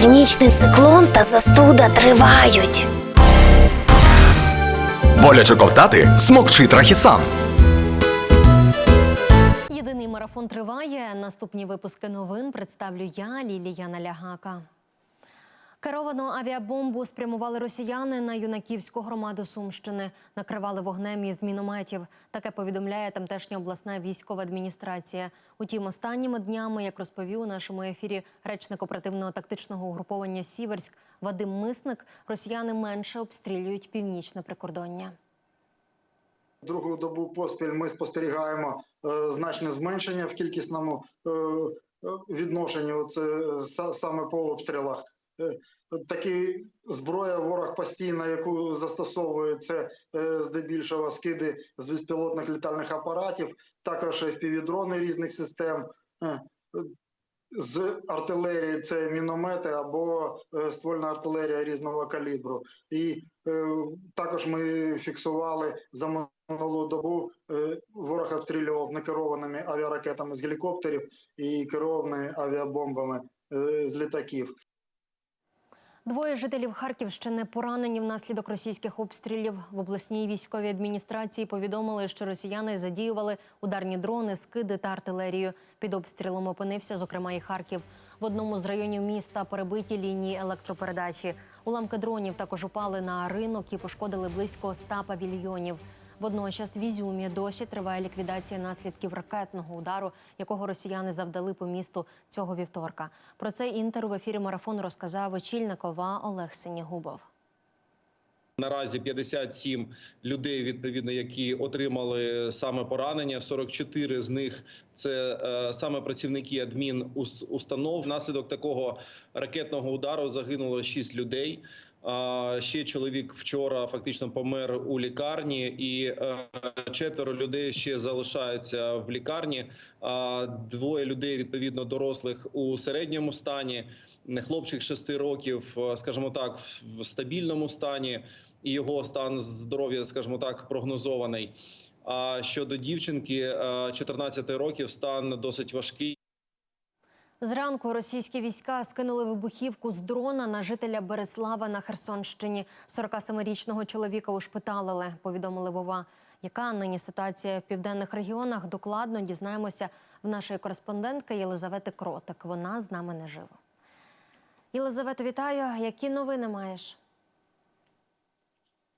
Північний циклон та застуда тривають. Боляче ковтати смокчи трахісан. Єдиний марафон триває. Наступні випуски новин представлю я, Лілія Налягака. Керовану авіабомбу спрямували росіяни на юнаківську громаду Сумщини. Накривали вогнем із мінометів. Таке повідомляє тамтешня обласна військова адміністрація. Утім, останніми днями, як розповів у нашому ефірі речник оперативного тактичного угруповання Сіверськ Вадим Мисник, росіяни менше обстрілюють північне прикордоння. Другу добу поспіль ми спостерігаємо е, значне зменшення в кількісному е, е, відношенні. Оце са- саме по обстрілах. Такі зброя ворог постійно, яку застосовує це е, здебільшого скиди з безпілотних літальних апаратів, також FPV-дрони різних систем. Е, З артилерії це міномети або е, ствольна артилерія різного калібру. І е, також ми фіксували за минулу добу е, ворог обстрілював некерованими авіаракетами з гелікоптерів і керованими авіабомбами е, з літаків. Двоє жителів Харківщини поранені внаслідок російських обстрілів. В обласній військовій адміністрації повідомили, що росіяни задіювали ударні дрони, скиди та артилерію. Під обстрілом опинився, зокрема, і Харків. В одному з районів міста перебиті лінії електропередачі. Уламки дронів також упали на ринок і пошкодили близько 100 павільйонів. Водночас в Ізюмі досі триває ліквідація наслідків ракетного удару, якого росіяни завдали по місту цього вівторка. Про це інтер в ефірі марафону розказав очільник ОВА Олег Синігубов. Наразі 57 людей, відповідно, які отримали саме поранення. 44 з них це е, саме працівники адмінустанов. Внаслідок такого ракетного удару загинуло 6 людей. Ще чоловік вчора фактично помер у лікарні, і е, четверо людей ще залишаються в лікарні. Двоє людей відповідно дорослих у середньому стані. Хлопчик 6 років, е, скажімо так, в стабільному стані, і його стан здоров'я, скажімо так, прогнозований. А щодо дівчинки е, 14 років, стан досить важкий. Зранку російські війська скинули вибухівку з дрона на жителя Береслава на Херсонщині. 47-річного чоловіка ушпиталили, повідомили Вова. Яка нині ситуація в південних регіонах? Докладно дізнаємося в нашої кореспондентки Єлизавети Кротик. Вона з нами наживо. Єлизавето, вітаю. Які новини маєш?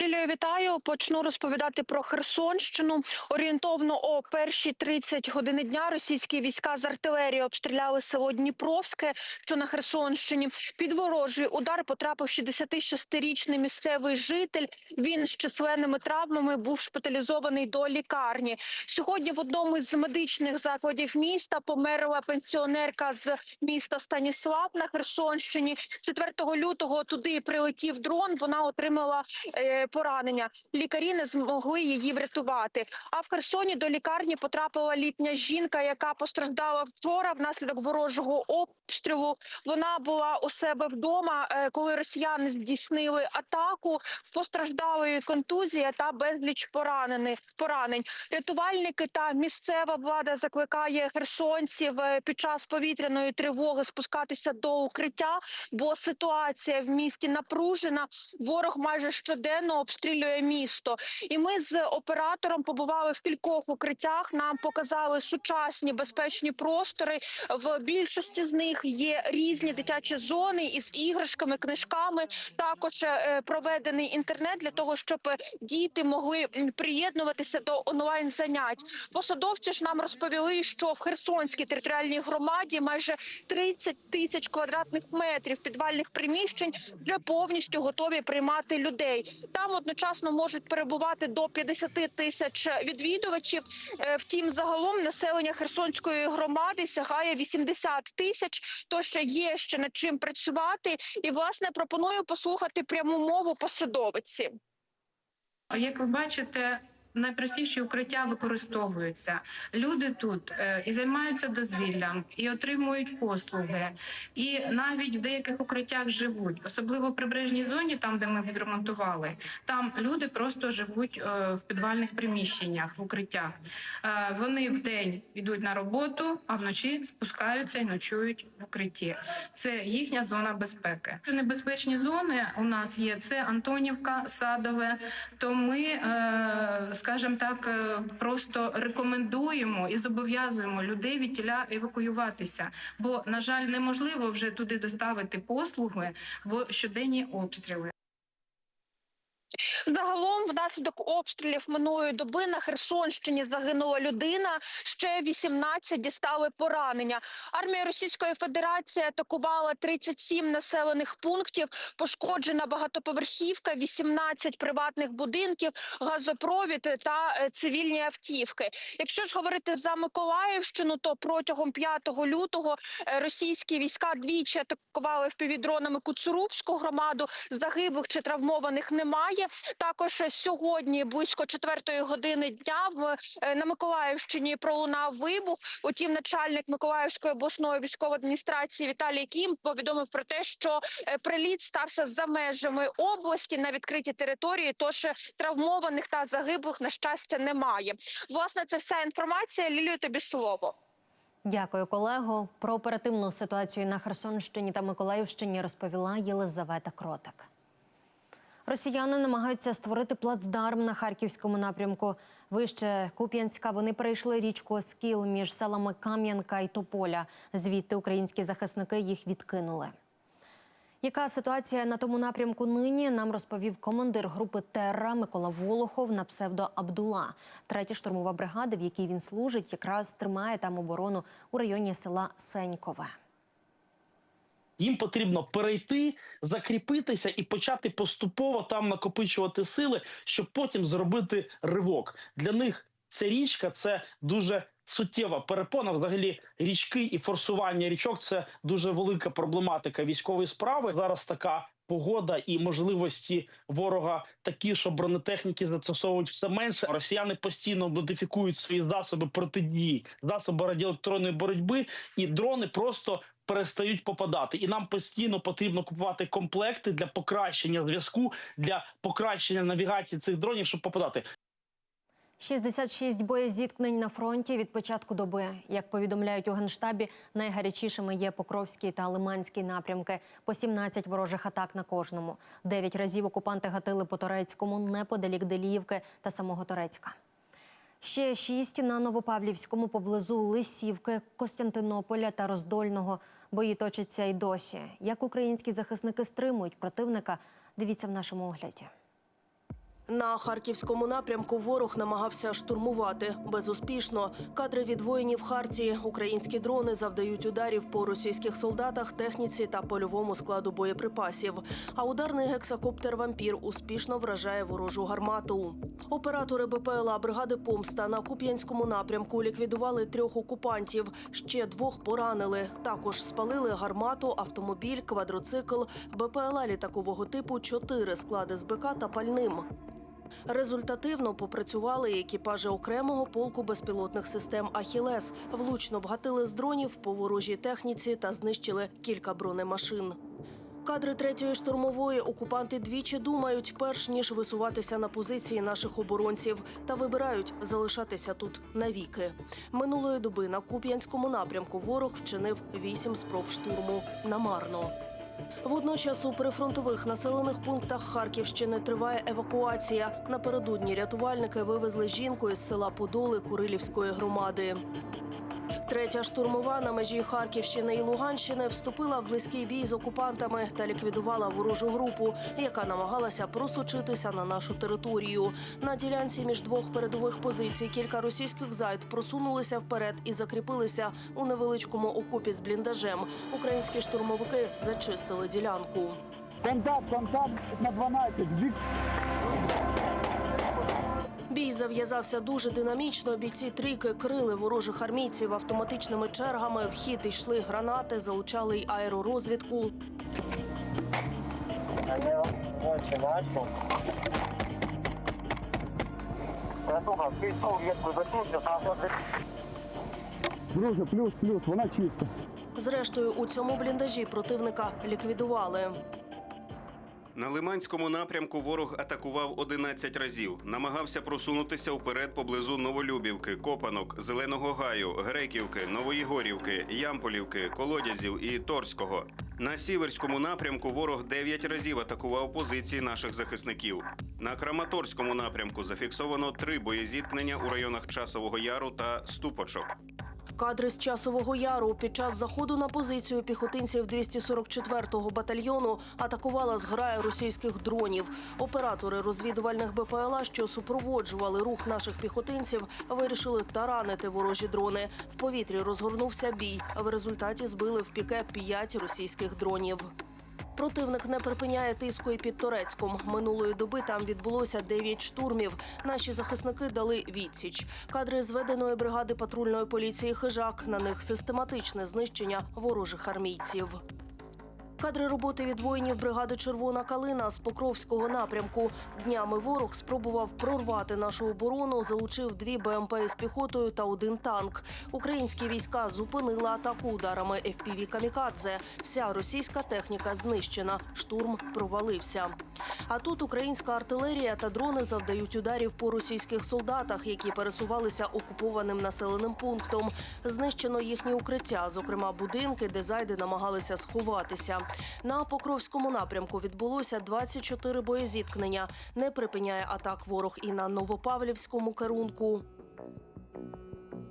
Лілію, вітаю. Почну розповідати про Херсонщину. Орієнтовно о першій 30 години дня російські війська з артилерії обстріляли село Дніпровське, що на Херсонщині. Під ворожий удар потрапив 66-річний місцевий житель. Він з численними травмами був шпиталізований до лікарні. Сьогодні в одному з медичних закладів міста померла пенсіонерка з міста Станіслав на Херсонщині. 4 лютого туди прилетів дрон. Вона отримала е, поранення. Лікарі не змогли її врятувати. А в Херсоні до лікарні потрапила літня жінка, яка постраждала вчора внаслідок ворожого обстрілу. Вона була у себе вдома, е, коли росіяни здійснили атаку. Постраждалої контузія та безліч поранених поранень. Рятувальники та місцева влада закликає херсонців е, під час повітряної тривоги спускатися до укриття, бо ситуація в місті напружена. Ворог майже щоденно обстрілює місто. І ми з оператором побували в кількох укриттях. Нам показали сучасні безпечні простори. В більшості з них є різні дитячі зони із іграшками, книжками. Також е, проведений інтернет для того, щоб діти могли приєднуватися до онлайн занять. Посадовці ж нам розповіли, що в Херсонській територіальній громаді майже 30 тисяч квадратних метрів підвальних приміщень вже повністю готові приймати людей. Там одночасно можуть перебувати до 50 тисяч відвідувачів. Е, Втім, загалом населення Херсонської громади сягає 80 тисяч. То ще є ще над чим працювати. І власне пропоную послухати пряму мову посадовиці. Як ви бачите, найпростіші укриття використовуються. Люди тут е, і займаються дозвіллям, і отримують послуги, і навіть в деяких укриттях живуть, особливо в прибережній зоні, там де ми відремонтували. Там люди просто живуть е, в підвальних приміщеннях, в укриттях. Е, Вони в день йдуть на роботу, а вночі спускаються і ночують в укритті. Це їхня зона безпеки. Небезпечні зони у нас є це Антонівка, Садове. То ми, е, скажімо так, е, просто рекомендуємо і зобов'язуємо людей від тіля евакуюватися. Бо, на жаль, неможливо вже туди доставити послуги в щоденні обстріли. Загалом, внаслідок обстрілів минулої доби на Херсонщині загинула людина. Ще 18 дістали поранення. Армія Російської Федерації атакувала 37 населених пунктів. Пошкоджена багатоповерхівка, 18 приватних будинків, газопровід та е, цивільні автівки. Якщо ж говорити за Миколаївщину, то протягом 5 лютого е, російські війська двічі атакували впівдронами Куцурубську громаду. Загиблих чи травмованих немає. Також сьогодні, близько четвертої години дня, в е, на Миколаївщині пролунав вибух. Утім, начальник Миколаївської обласної військової адміністрації Віталій Кім повідомив про те, що е, приліт стався за межами області на відкритій території. Тож травмованих та загиблих на щастя немає. Власне, це вся інформація. Лілію тобі слово. Дякую, колего. Про оперативну ситуацію на Херсонщині та Миколаївщині розповіла Єлизавета Кротик. Росіяни намагаються створити плацдарм на харківському напрямку. Вище Куп'янська вони перейшли річку Оскіл між селами Кам'янка і Тополя. Звідти українські захисники їх відкинули. Яка ситуація на тому напрямку нині? Нам розповів командир групи Терра Микола Волохов на псевдо Абдула. Третя штурмова бригада, в якій він служить, якраз тримає там оборону у районі села Сенькове. Їм потрібно перейти, закріпитися і почати поступово там накопичувати сили, щоб потім зробити ривок. Для них ця річка це дуже суттєва перепона. Взагалі, річки і форсування річок це дуже велика проблематика військової справи. Зараз така погода і можливості ворога такі, що бронетехніки застосовують все менше. Росіяни постійно модифікують свої засоби протидії, засоби радіоелектронної боротьби, і дрони просто перестають попадати. І нам постійно потрібно купувати комплекти для покращення зв'язку, для покращення навігації цих дронів, щоб попадати. 66 боєзіткнень на фронті від початку доби. Як повідомляють у генштабі, найгарячішими є Покровський та Лиманський напрямки. По 17 ворожих атак на кожному. Дев'ять разів окупанти гатили по Торецькому неподалік Деліївки та самого Торецька. Ще шість на Новопавлівському поблизу Лисівки, Костянтинополя та Роздольного. Бої точаться й досі. Як українські захисники стримують противника, дивіться в нашому огляді. На харківському напрямку ворог намагався штурмувати безуспішно. Кадри від воїнів Хартії. Українські дрони завдають ударів по російських солдатах, техніці та польовому складу боєприпасів. А ударний гексакоптер Вампір успішно вражає ворожу гармату. Оператори БПЛА бригади Помста на Куп'янському напрямку ліквідували трьох окупантів. Ще двох поранили. Також спалили гармату, автомобіль, квадроцикл, БПЛА літакового типу, чотири склади з БК та пальним. Результативно попрацювали екіпажі окремого полку безпілотних систем Ахілес. Влучно вгатили з дронів по ворожій техніці та знищили кілька бронемашин. Кадри третьої штурмової окупанти двічі думають, перш ніж висуватися на позиції наших оборонців, та вибирають залишатися тут навіки. Минулої доби на Куп'янському напрямку ворог вчинив вісім спроб штурму намарно. Водночас у прифронтових населених пунктах Харківщини триває евакуація. Напередодні рятувальники вивезли жінку із села Подоли Курилівської громади. Третя штурмова на межі Харківщини і Луганщини вступила в близький бій з окупантами та ліквідувала ворожу групу, яка намагалася просочитися на нашу територію. На ділянці між двох передових позицій кілька російських зайд просунулися вперед і закріпилися у невеличкому окопі з бліндажем. Українські штурмовики зачистили ділянку. Контакт, контакт на 12. Бій зав'язався дуже динамічно. Бійці трійки крили ворожих армійців автоматичними чергами. В хід йшли гранати, залучали й аеророзвідку. Друже, плюс, плюс, вона чиста. Зрештою, у цьому бліндажі противника ліквідували. На Лиманському напрямку ворог атакував 11 разів. Намагався просунутися вперед поблизу Новолюбівки, Копанок, Зеленого Гаю, Греківки, Новоєгорівки, Ямполівки, Колодязів і Торського. На сіверському напрямку ворог 9 разів атакував позиції наших захисників. На Краматорському напрямку зафіксовано три боєзіткнення у районах Часового Яру та Ступочок. Кадри з часового яру під час заходу на позицію піхотинців 244-го батальйону атакувала зграя російських дронів. Оператори розвідувальних БПЛА, що супроводжували рух наших піхотинців, вирішили таранити ворожі дрони. В повітрі розгорнувся бій. В результаті збили в піке п'ять російських дронів. Противник не припиняє тиску і під Турецьком. Минулої доби там відбулося 9 штурмів. Наші захисники дали відсіч. Кадри зведеної бригади патрульної поліції Хижак. На них систематичне знищення ворожих армійців. Кадри роботи від воїнів бригади Червона калина з Покровського напрямку. Днями ворог спробував прорвати нашу оборону, залучив дві БМП із піхотою та один танк. Українські війська зупинили атаку ударами FPV «Камікадзе». Вся російська техніка знищена. Штурм провалився. А тут українська артилерія та дрони завдають ударів по російських солдатах, які пересувалися окупованим населеним пунктом. Знищено їхні укриття, зокрема будинки, де зайди намагалися сховатися. На Покровському напрямку відбулося 24 боєзіткнення. Не припиняє атак ворог і на Новопавлівському керунку.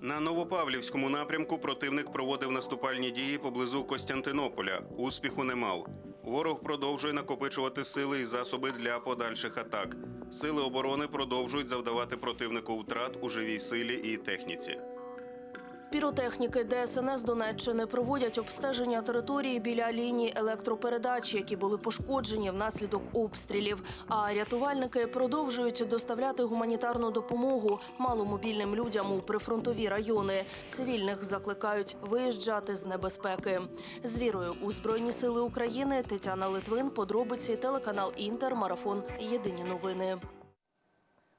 На Новопавлівському напрямку противник проводив наступальні дії поблизу Костянтинополя. Успіху не мав. Ворог продовжує накопичувати сили і засоби для подальших атак. Сили оборони продовжують завдавати противнику втрат у живій силі і техніці. Піротехніки ДСНС Донеччини проводять обстеження території біля лінії електропередач, які були пошкоджені внаслідок обстрілів. А рятувальники продовжують доставляти гуманітарну допомогу маломобільним людям у прифронтові райони. Цивільних закликають виїжджати з небезпеки. З вірою у Збройні Сили України Тетяна Литвин, подробиці, телеканал Інтер, марафон. Єдині новини.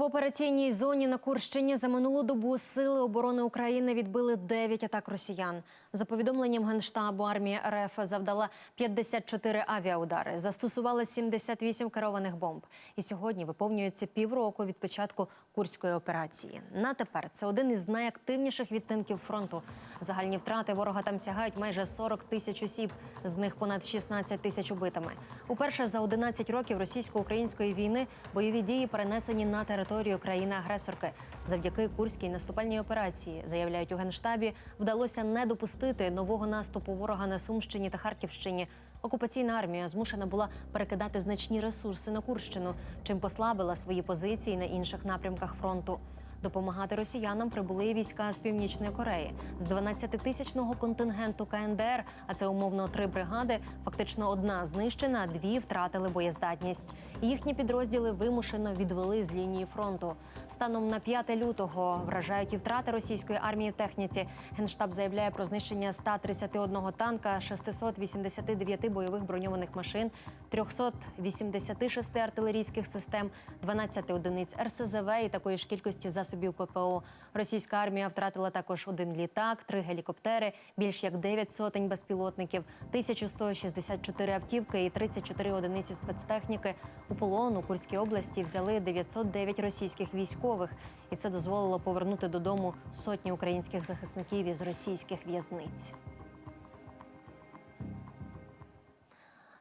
В операційній зоні на Курщині за минулу добу сили оборони України відбили 9 атак росіян. За повідомленням Генштабу, армія РФ завдала 54 авіаудари, застосувала 78 керованих бомб. І сьогодні виповнюється півроку від початку курської операції. На тепер це один із найактивніших відтинків фронту. Загальні втрати ворога там сягають майже 40 тисяч осіб, з них понад 16 тисяч убитими. Уперше за 11 років російсько-української війни бойові дії перенесені на територію країни-агресорки. Завдяки курській наступальній операції, заявляють у генштабі, вдалося не допустити нового наступу ворога на Сумщині та Харківщині. Окупаційна армія змушена була перекидати значні ресурси на Курщину, чим послабила свої позиції на інших напрямках фронту. Допомагати росіянам прибули війська з північної Кореї з 12-тисячного контингенту КНДР, а це умовно три бригади. Фактично одна знищена, дві втратили боєздатність. Їхні підрозділи вимушено відвели з лінії фронту. Станом на 5 лютого вражають і втрати російської армії в техніці. Генштаб заявляє про знищення 131 танка, 689 бойових броньованих машин, 386 артилерійських систем, 12 одиниць РСЗВ і такої ж кількості засобів ППО. Російська армія втратила також один літак, три гелікоптери, більш як 9 сотень безпілотників, 1164 автівки і 34 одиниці спецтехніки. У полон у Курській області взяли 909 російських військових, і це дозволило повернути додому сотні українських захисників із російських в'язниць.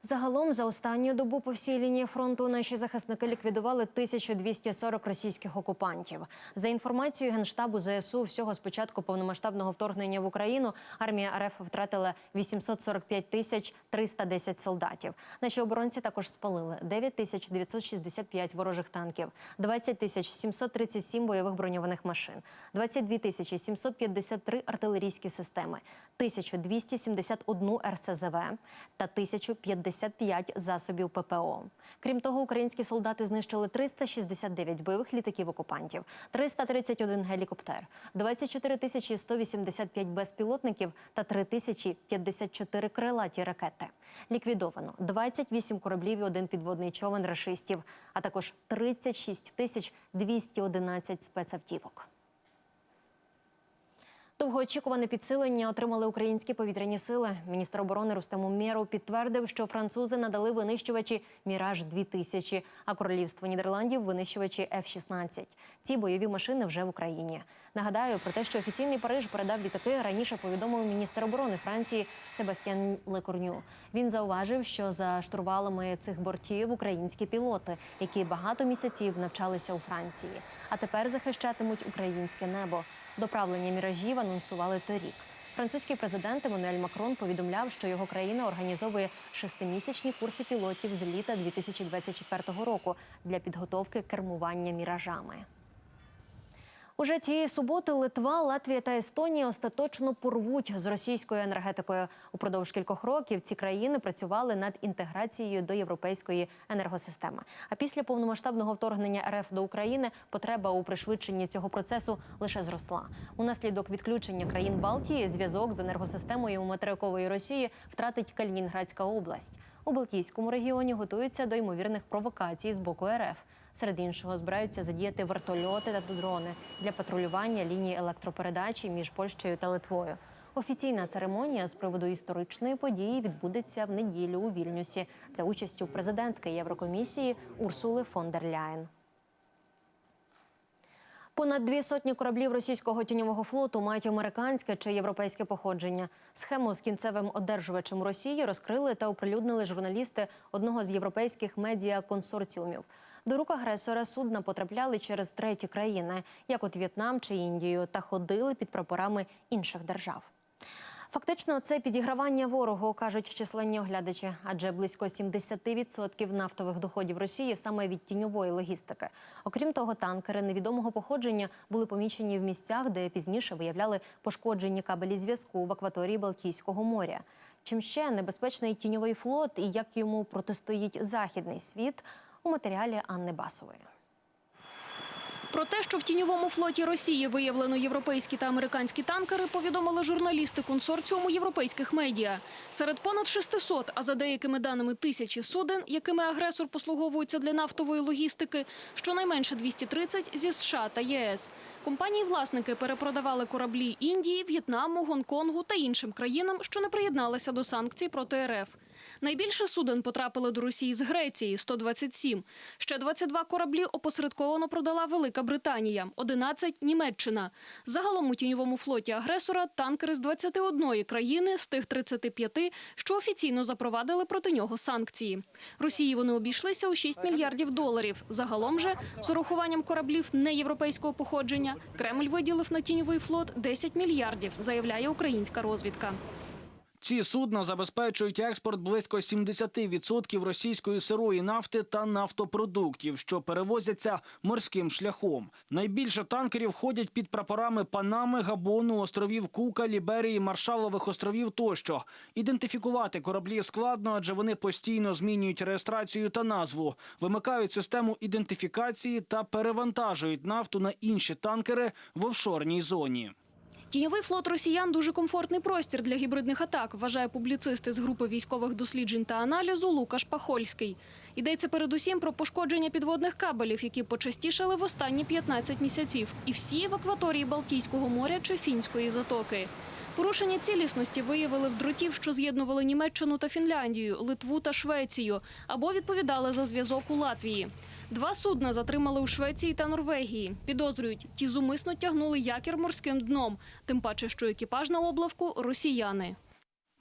Загалом за останню добу по всій лінії фронту наші захисники ліквідували 1240 російських окупантів. За інформацією генштабу ЗСУ, всього з початку повномасштабного вторгнення в Україну армія РФ втратила 845 тисяч 310 солдатів. Наші оборонці також спалили 9 тисяч 965 ворожих танків, 20 тисяч 737 бойових броньованих машин, 22 тисячі 753 артилерійські системи, 1271 РСЗВ та 1050 55 засобів ППО. Крім того, українські солдати знищили 369 бойових літаків окупантів, 331 гелікоптер, 24 тисячі 185 безпілотників та 3 тисячі 54 крилаті ракети. Ліквідовано 28 кораблів і один підводний човен рашистів, а також 36 тисяч 211 спецавтівок. Довгоочікуване підсилення отримали українські повітряні сили. Міністр оборони Рустем Умєров підтвердив, що французи надали винищувачі Міраж 2000 а королівство Нідерландів винищувачі F-16. Ці бойові машини вже в Україні. Нагадаю про те, що офіційний Париж передав літаки. Раніше повідомив міністр оборони Франції Себастьян Лекорню. Він зауважив, що за штурвалами цих бортів українські пілоти, які багато місяців навчалися у Франції, а тепер захищатимуть українське небо. Доправлення міражів анонсували торік. Французький президент Еммануель Макрон повідомляв, що його країна організовує шестимісячні курси пілотів з літа 2024 року для підготовки кермування міражами. Уже цієї суботи Литва, Латвія та Естонія остаточно порвуть з російською енергетикою. Упродовж кількох років ці країни працювали над інтеграцією до європейської енергосистеми. А після повномасштабного вторгнення РФ до України потреба у пришвидшенні цього процесу лише зросла. Унаслідок відключення країн Балтії зв'язок з енергосистемою материкової Росії втратить Калінінградська область. У Балтійському регіоні готуються до ймовірних провокацій з боку РФ. Серед іншого збираються задіяти вертольоти та дрони для патрулювання лінії електропередачі між Польщею та Литвою. Офіційна церемонія з приводу історичної події відбудеться в неділю у Вільнюсі за участю президентки Єврокомісії Урсули фон дер Ляєн. Понад дві сотні кораблів російського тіньового флоту мають американське чи європейське походження. Схему з кінцевим одержувачем Росії розкрили та оприлюднили журналісти одного з європейських медіа-консорціумів. До рук агресора судна потрапляли через треті країни, як от В'єтнам чи Індію, та ходили під прапорами інших держав. Фактично, це підігравання ворогу, кажуть численні оглядачі, адже близько 70% нафтових доходів Росії саме від тіньової логістики. Окрім того, танкери невідомого походження були помічені в місцях, де пізніше виявляли пошкоджені кабелі зв'язку в акваторії Балтійського моря. Чим ще небезпечний тіньовий флот і як йому протистоїть західний світ у матеріалі Анни Басової. Про те, що в тіньовому флоті Росії виявлено європейські та американські танкери, повідомили журналісти консорціуму європейських медіа. Серед понад 600, а за деякими даними тисячі суден, якими агресор послуговується для нафтової логістики, щонайменше 230 зі США та ЄС. Компанії-власники перепродавали кораблі Індії, В'єтнаму, Гонконгу та іншим країнам, що не приєдналися до санкцій проти РФ. Найбільше суден потрапили до Росії з Греції – 127. Ще 22 кораблі опосередковано продала Велика Британія, 11 – Німеччина. Загалом у тіньовому флоті агресора танкери з 21 країни з тих 35, що офіційно запровадили проти нього санкції. Росії вони обійшлися у 6 мільярдів доларів. Загалом же, з урахуванням кораблів неєвропейського походження, Кремль виділив на тіньовий флот 10 мільярдів, заявляє українська розвідка. Ці судна забезпечують експорт близько 70% російської сирої нафти та нафтопродуктів, що перевозяться морським шляхом. Найбільше танкерів ходять під прапорами Панами, Габону, островів Кука, Ліберії, Маршалових островів тощо. Ідентифікувати кораблі складно, адже вони постійно змінюють реєстрацію та назву, вимикають систему ідентифікації та перевантажують нафту на інші танкери в офшорній зоні. Тіньовий флот росіян дуже комфортний простір для гібридних атак, вважає публіцист із групи військових досліджень та аналізу Лукаш Пахольський. Йдеться передусім про пошкодження підводних кабелів, які почастішали в останні 15 місяців, і всі в акваторії Балтійського моря чи Фінської затоки. Порушення цілісності виявили в дротів, що з'єднували Німеччину та Фінляндію, Литву та Швецію, або відповідали за зв'язок у Латвії. Два судна затримали у Швеції та Норвегії. Підозрюють, ті зумисно тягнули якір морським дном, тим паче, що екіпаж на облавку росіяни.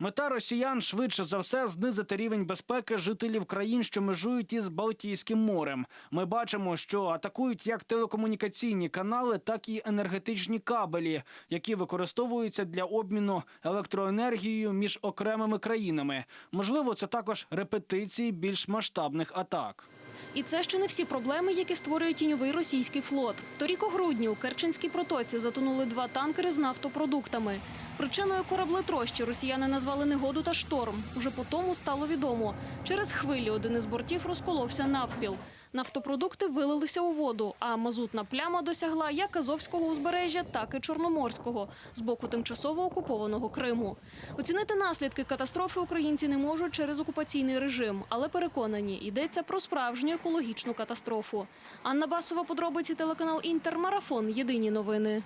Мета росіян швидше за все знизити рівень безпеки жителів країн, що межують із Балтійським морем. Ми бачимо, що атакують як телекомунікаційні канали, так і енергетичні кабелі, які використовуються для обміну електроенергією між окремими країнами. Можливо, це також репетиції більш масштабних атак. І це ще не всі проблеми, які створює тіньовий російський флот. Торік у грудні у Керченській протоці затонули два танкери з нафтопродуктами. Причиною кораблетрощі росіяни назвали негоду та шторм. Уже по тому стало відомо. Через хвилі один із бортів розколовся навпіл. Нафтопродукти вилилися у воду, а мазутна пляма досягла як Азовського узбережжя, так і Чорноморського з боку тимчасово окупованого Криму. Оцінити наслідки катастрофи українці не можуть через окупаційний режим, але переконані, йдеться про справжню екологічну катастрофу. Анна Басова, подробиці телеканал Інтермарафон. Єдині новини.